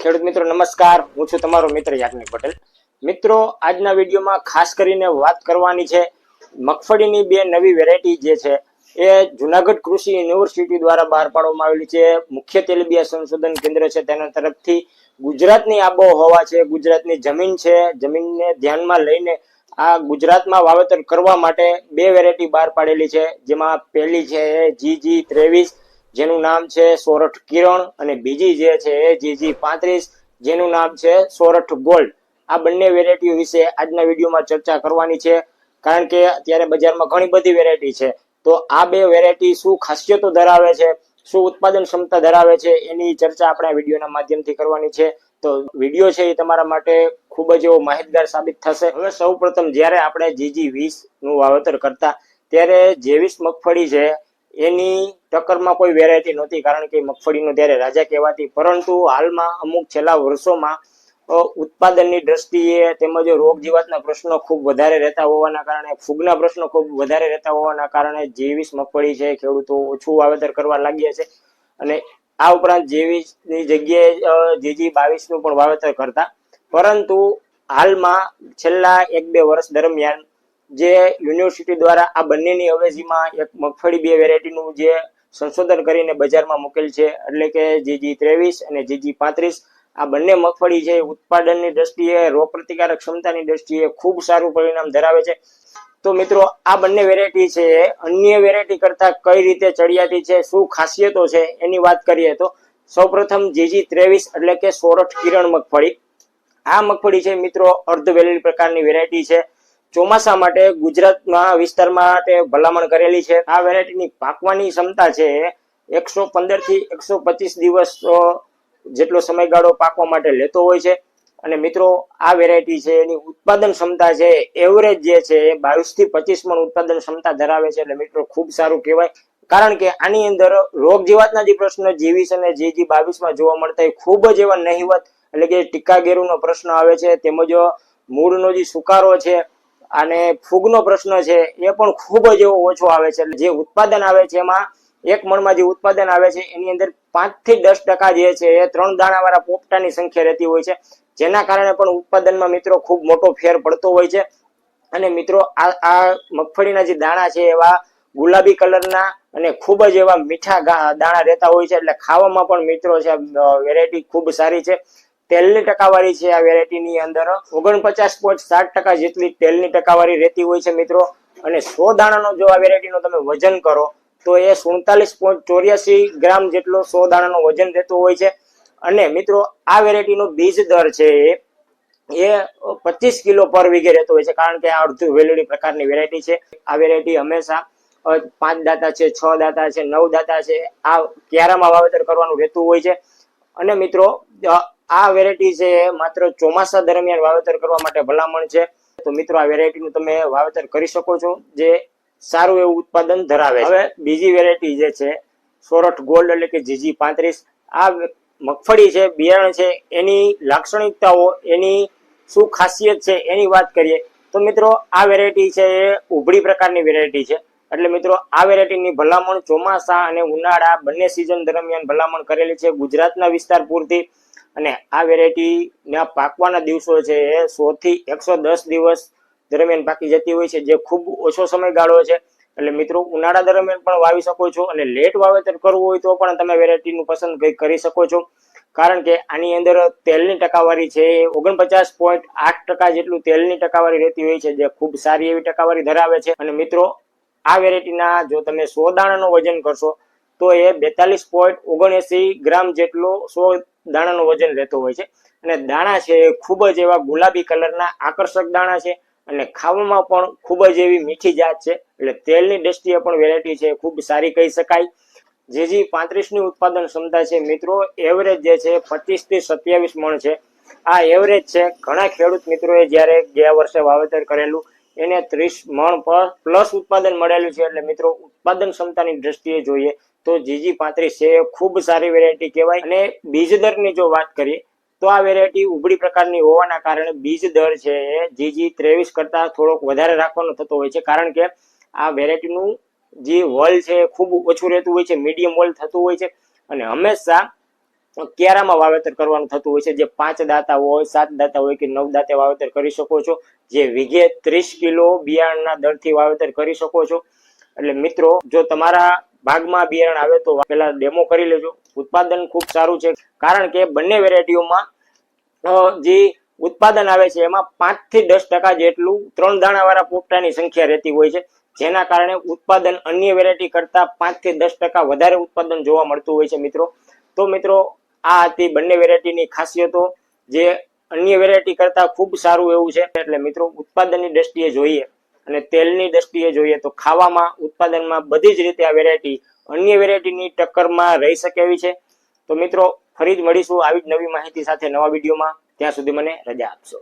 ખેડૂત મિત્રો, નમસ્કાર. હું છું તમારો મિત્ર યાજ્ઞિક પટેલ. મિત્રો, આજના વિડીયોમાં ખાસ કરીને વાત કરવાની છે મગફળીની બે નવી વેરાયટી જે છે, એ જુનાગઢ કૃષિ યુનિવર્સિટી દ્વારા બહાર પાડવામાં આવેલી છે. મુખ્ય તેલીબિયા સંશોધન કેન્દ્ર છે તેના તરફથી ગુજરાતની આબોહવા છે, ગુજરાતની જમીન છે. જમીનને ધ્યાનમાં લઈને આ ગુજરાતમાં વાવેતર કરવા માટે બે વેરાયટી બહાર પાડેલી છે. જેમાં પહેલી છે એ જી ત્રેવીસ જેનું નામ છે સોરઠ કિરણ અને બીજી જે છે એ જીજી પાંત્રીસ, જેનું નામ છે સોરઠ ગોલ્ડ. આ બંને વેરાયટીઓ વિશે આજના વિડીયોમાં ચર્ચા કરવાની છે, કારણ કે અત્યારે બજારમાં ઘણી બધી વેરાયટી છે. તો આ બે વેરાયટી શું ખાસિયતો ધરાવે છે, શું ઉત્પાદન ક્ષમતા ધરાવે છે, એની ચર્ચા આપણે આ વિડીયોના માધ્યમથી કરવાની છે. તો વીડિયો છે એ તમારા માટે ખૂબ જ એવો માહિતગાર સાબિત થશે. હવે સૌ પ્રથમ જ્યારે આપણે જીજી વીસનું વાવેતર કરતા, ત્યારે જેવીસ મગફળી છે એની ટક્કરમાં કોઈ વેરાયટી નહોતી, કારણ કે મગફળીનો ત્યારે રાજા કહેવાતી. પરંતુ હાલમાં અમુક છેલ્લા વર્ષોમાં ઉત્પાદનની દ્રષ્ટિએ તેમજ રોગ જીવાતના પ્રશ્નો ખૂબ વધારે રહેતા હોવાના કારણે, ફૂગના પ્રશ્નો ખૂબ વધારે રહેતા હોવાના કારણે જેવીસ મગફળી છે, ખેડૂતો ઓછું વાવેતર કરવા લાગ્યા છે. અને આ ઉપરાંત જેવીસની જગ્યાએ જીજી બાવીસનું પણ વાવેતર કરતા. પરંતુ હાલમાં છેલ્લા એક બે વર્ષ દરમિયાન જે યુનિવર્સિટી દ્વારા આ બંનેની અવેજીમાં એક મગફળી બે વેરાયટીનું જે સંશોધન કરીને બજારમાં મૂકેલ છે. એટલે કે જીજી ત્રેવીસ અને જીજી પાંત્રીસ, આ બંને મગફળી છે ઉત્પાદનની દ્રષ્ટિએ રોગ પ્રતિકારક ક્ષમતાની દ્રષ્ટિએ ખૂબ સારું પરિણામ ધરાવે છે. તો મિત્રો, આ બંને વેરાયટી છે અન્ય વેરાયટી કરતા કઈ રીતે ચડિયાતી છે, શું ખાસિયતો છે એની વાત કરીએ તો સૌપ્રથમ જીજી ત્રેવીસ એટલે કે સોરઠ કિરણ મગફળી. આ મગફળી છે મિત્રો અર્ધ વેલેલી પ્રકારની વેરાયટી છે. ચોમાસા માટે ગુજરાતમાં વિસ્તારમાં તે ભલામણ કરેલી છે. આ વેરાયટીની પાકવાની ક્ષમતા છે એકસો પંદરથી એકસો પચીસ દિવસ જેટલો સમયગાળો પાકવા માટે લેતો હોય છે. અને મિત્રો, આ વેરાયટી છે, એની ઉત્પાદન ક્ષમતા છે એવરેજ જે છે બાવીસથી પચીસ મણ ઉત્પાદન ક્ષમતા ધરાવે છે. એટલે મિત્રો, ખૂબ સારું કહેવાય. કારણ કે આની અંદર રોગ જીવાતના જે પ્રશ્નો જીવીસ અને જીજી જી બાવીસમાં જોવા મળતા એ ખૂબ જ એવા નહિવત એટલે કે ટીકા ગેરુનો પ્રશ્ન આવે છે. તેમજ મૂળનો જે સુકારો છે અને ફૂગનો પ્રશ્ન છે, એ પણ ખૂબ જ એવો ઓછો આવે છે. જે ઉત્પાદન આવે છે, એમાં એક મણમાં જે ઉત્પાદન આવે છે, એની અંદર પાંચથી દસ ટકા જે છે, એ ત્રણ દાણાવાળા પોપટાની સંખ્યા રહેતી હોય છે. જેના કારણે પણ ઉત્પાદનમાં મિત્રો ખૂબ મોટો ફેર પડતો હોય છે. અને મિત્રો, આ આ મગફળીના જે દાણા છે, એવા ગુલાબી કલરના અને ખૂબ જ એવા મીઠા દાણા રહેતા હોય છે. એટલે ખાવામાં પણ મિત્રો છે વેરાયટી ખૂબ સારી છે. તેલની ટકાવારી છે આ વેરાયટીની અંદર. ઓગણપચાસ પોઈન્ટ સાત ટકા જેટલી તેલની ટકાવારી રહેતી હોય છે મિત્રો. અને સો દાણાનો જો આ વેરાયટીનો તમે વજન કરો, તો એ સુડતાલીસ પોઈન્ટ ચોર્યાસી ગ્રામ જેટલો સો દાણાનો વજન રહેતો હોય છે. અને મિત્રો, આ વેરાયટીનો બીજ દર છે એ પચીસ કિલો પર વીઘે રહેતો હોય છે. કારણ કે આ અડધું વેલડી પ્રકારની વેરાયટી છે. આ વેરાયટી હંમેશા પાંચ દાતા છે, છ દાતા છે, નવ દાતા છે. આ ક્યારામાં વાવેતર કરવાનું રહેતું હોય છે. અને મિત્રો આ વેરાયટી છે, માત્ર ચોમાસા દરમિયાન વાવેતર કરવા માટે ભલામણ છે. તો મિત્રો, આ વેરાયટીનું તમે વાવેતર કરી શકો છો, જે સારું એવું ઉત્પાદન ધરાવે હવે બીજી વેરાયટી જે છે, સોરઠ ગોલ્ડ એટલે કે જીજી પાંત્રીસ, આ મગફળી છે, બિયારણ છે, એની લાક્ષણિકતાઓ, એની શું ખાસિયત છે, એની વાત કરીએ, તો મિત્રો, આ વેરાયટી છે, એ ઉભળી પ્રકારની વેરાયટી છે. એટલે મિત્રો, આ વેરાયટીની ભલામણ ચોમાસા અને ઉનાળા બંને સિઝન દરમિયાન ભલામણ કરેલી છે ગુજરાતના વિસ્તાર પૂરતી. અને આ વેરાયટી ના પાકવાના દિવસો છે એ સો થી એકસો દસ દિવસ દરમિયાન પાકી જતી હોય છે, જે ખૂબ ઓછો સમયગાળો છે. એટલે મિત્રો, ઉનાળા દરમિયાન પણ વાવી શકો છો અને લેટ વાવેતર કરવું હોય તો પણ તમે વેરાયટીનું પસંદ કરી શકો છો. કારણ કે આની અંદર તેલની ટકાવારી છે એ ઓગણપચાસ પોઈન્ટ આઠ ટકા જેટલું તેલની ટકાવારી રહેતી હોય છે, જે ખૂબ સારી એવી ટકાવારી ધરાવે છે. અને મિત્રો, આ વેરાયટીના જો તમે સો દાણાનું વજન કરશો, તો એ બેતાલીસ પોઈન્ટ ઓગણએસી ગ્રામ જેટલો સો દાણાનું વજન રહેતું હોય છે. અને દાણા છે એ ખૂબ જ એવા ગુલાબી કલરના આકર્ષક દાણા છે. અને ખાવામાં પણ ખૂબ જ એવી મીઠી જાત છે. એટલે તેલની દ્રષ્ટિએ પણ વેરાયટી છે. ખૂબ સારી કહી શકાય. જેજી પાંત્રીસની ઉત્પાદન ક્ષમતા છે, મિત્રો એવરેજ જે છે પચીસથી સત્યાવીસ મણ છે. આ એવરેજ છે. ઘણા ખેડૂત મિત્રોએ જ્યારે ગયા વર્ષે વાવેતર કરેલું, એને ત્રીસ મણ પર પ્લસ ઉત્પાદન મળેલું છે. એટલે મિત્રો, ઉત્પાદન ક્ષમતાની દ્રષ્ટિએ જોઈએ તો જીજી પાંત્રીસ છે ખૂબ સારી વેરાયટી કહેવાય. અને બીજ દરની જો વાત કરીએ, તો આ વેરાયટી ઉભળી પ્રકારની હોવાના કારણે બીજ દર છે એ જીજી ત્રેવીસ કરતા થોડોક વધારે રાખવાનો થતો હોય છે. કારણ કે આ વેરાયટીનું જે વલ છે એ ખૂબ ઓછું રહેતું હોય છે મીડિયમ વલ થતું હોય છે. અને હંમેશા ક્યારામાં વાવેતર કરવાનું થતું હોય છે. જે પાંચ દાતા હોય, સાત દાતા હોય કે નવ દાતે વાવેતર કરી શકો છો. જે વીઘે ત્રીસ કિલો બિયારણના દરથી વાવેતર કરી શકો છો. એટલે મિત્રો, જો તમારા ભાગમાં બિયારણ આવે તો પેલા ડેમો કરી લેજો. ઉત્પાદન ખૂબ સારું છે. કારણ કે બંને વેરાયટીઓમાં જે ઉત્પાદન આવે છે, એમાં પાંચથી દસ ટકા જેટલું ત્રણ દાણાવાળા પોપટાની સંખ્યા રહેતી હોય છે. જેના કારણે ઉત્પાદન અન્ય વેરાયટી કરતા પાંચથી દસ ટકા વધારે ઉત્પાદન જોવા મળતું હોય છે, મિત્રો. તો, મિત્રો, આ હતી બંને વેરાયટીની ખાસિયતો. જે અન્ય વેરાયટી કરતા ખૂબ સારું એવું છે. એટલે, મિત્રો, ઉત્પાદનની દ્રષ્ટિએ જોઈએ. અને તેલની દ્રષ્ટિએ જોઈએ તો ખાવામાં, ઉત્પાદનમાં બધી જ રીતે આ વેરાયટી અન્ય વેરાયટીની ટક્કરમાં રહી શકે એવી છે. તો મિત્રો, ફરી જ મળીશું આવી જ નવી માહિતી સાથે નવા વિડીયોમાં. ત્યાં સુધી મને રજા આપશો.